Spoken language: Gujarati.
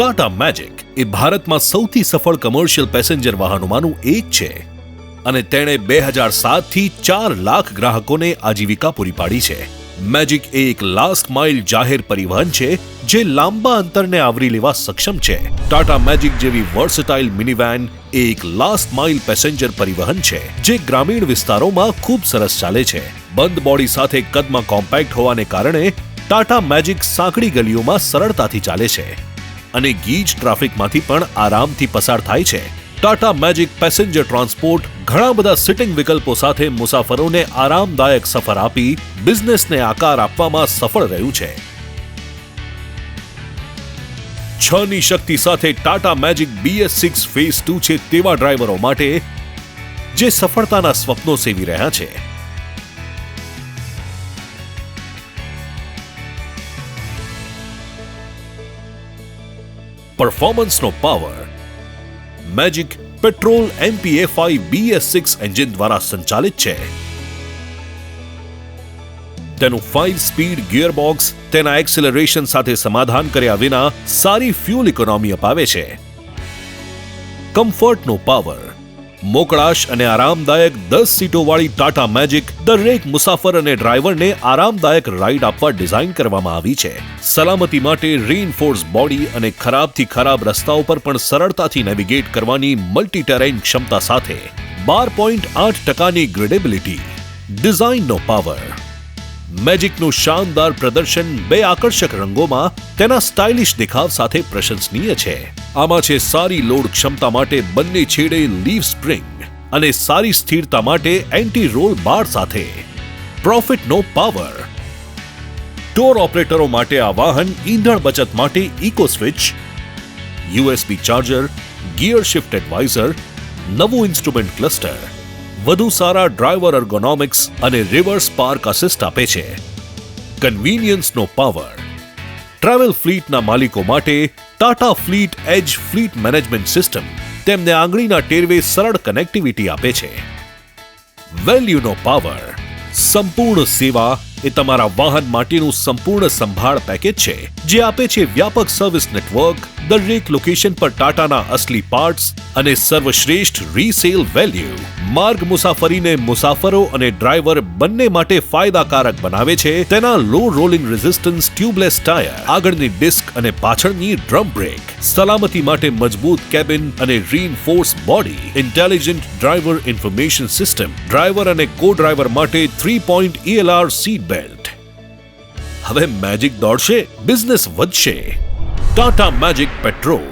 ટાટા મેજિક એ ભારતમાં સૌથી સફળ કમર્શિયલ પેસેન્જર વાહનોમાંનું એક છે. અને તેણે બે હજાર સાતથી ચાર લાખ ગ્રાહકોને આજીવિકા પૂરી પાડી છે. મેજિક એ એક લાસ્ટ માઇલ જાહેર પરિવહન છે, જે લાંબા અંતરને આવરી લેવા સક્ષમ છે. ટાટા મેજિક જેવી વર્સટાઇલ મિનિવેન એ એક લાસ્ટ માઇલ પેસેન્જર પરિવહન છે, જે ગ્રામીણ વિસ્તારોમાં ખૂબ સરસ ચાલે છે. બંધ બોડી સાથે કદમાં કોમ્પેક્ટ હોવાને કારણે ટાટા મેજિક સાંકડી ગલીઓમાં સરળતાથી ચાલે છે. અને ગીજ ટ્રાફિકમાંથી પણ આરામથી પસાર થાય છે. ટાટા મેજિક પેસેન્જર ટ્રાન્સપોર્ટ ઘણા બધા સિટિંગ વિકલ્પો સાથે મુસાફરોને આરામદાયક સફર આપી બિઝનેસને આકાર આપવામાં સફળ રહ્યું છે. છ ની શક્તિ સાથે Tata magic BS six phase two છે તેવા ડ્રાઈવરો માટે જે સફળતાના સ્વપ્નો સેવી રહ્યા છે. પરફોર્મન્સનો power magic petrol MPFI BS six engine દ્વારા સંચાલિત છે. તેનું ફાઇવ સ્પીડ ગિયરબોક્સ તેના એક્સેલરેશન સાથે સમાધાન કર્યા વિના સારી ફ્યુલ ઇકોનોમી અપાવે છે. કમ્ફર્ટનો પાવર મોકળાશ અને આરામદાયક દસ સીટોવાળી ટાટા મેજિક દરેક મુસાફર અને ડ્રાઈવરને આરામદાયક રાઈડ આપવા ડિઝાઇન કરવામાં આવી છે. સલામતી માટે રીઇન્ફોર્સ બોડી અને ખરાબથી ખરાબ રસ્તાઓ પર પણ સરળતાથી નેવિગેટ કરવાની મલ્ટી ટેરેન ક્ષમતા સાથે બાર પોઈન્ટ આઠ ટકાની ગ્રેડેબિલિટી ડિઝાઇનનો પાવર મેજિકનું શાનદાર પ્રદર્શન બે આકર્ષક રંગોમાં તેના સ્ટાઇલિશ દેખાવ સાથે પ્રશંસનીય છે. આમાં છે સારી લોડ ક્ષમતા માટે બંને છેડે લીવ સ્પ્રિંગ અને સારી સ્થિરતા માટે એન્ટી રોલ બાર સાથે. પ્રોફિટનો પાવર ટોર ઓપરેટરો માટે આ વાહન ઈંધણ બચત માટે eco switch USB charger gear shift advisor નવું ઇન્સ્ટ્રુમેન્ટ ક્લસ્ટર વધુ સારા ડ્રાઈવર એર્ગોનોમિક્સ અને રિવર્સ પાર્ક અસિસ્ટ આપે છે. કન્વીનિયન્સનો પાવર ટ્રાવેલ ફ્લીટના માલિકો માટે Tata fleet edge fleet management system તેમને આંગળીના ટેરવે સરળ કનેક્ટિવિટી આપે છે. વેલ્યુનો પાવર, સંપૂર્ણ સેવા એ તમારા વાહન માટેનું સંપૂર્ણ સંભાળ પેકેજ છે, જે આપે છે વ્યાપક સર્વિસ નેટવર્ક, દરેક લોકેશન પર ટાટાના અસલી પાર્ટ્સ અને સર્વશ્રેષ્ઠ રીસેલ વેલ્યુ માર્ગ મુસાફરીને મુસાફરો અને ડ્રાઈવર બંને માટે ફાયદાકારક બનાવે છે. તેના low rolling resistance tubeless tyre આગળની ડિસ્ક અને પાછળની ડ્રમ બ્રેક સલામતી માટે મજબૂત કેબિન અને reinforce body intelligent driver information system driver અને કો ડ્રાઈવર માટે three point ELR seat belt હવે મેજિક દોડશે બિઝનેસ વધશે. Tata magic petrol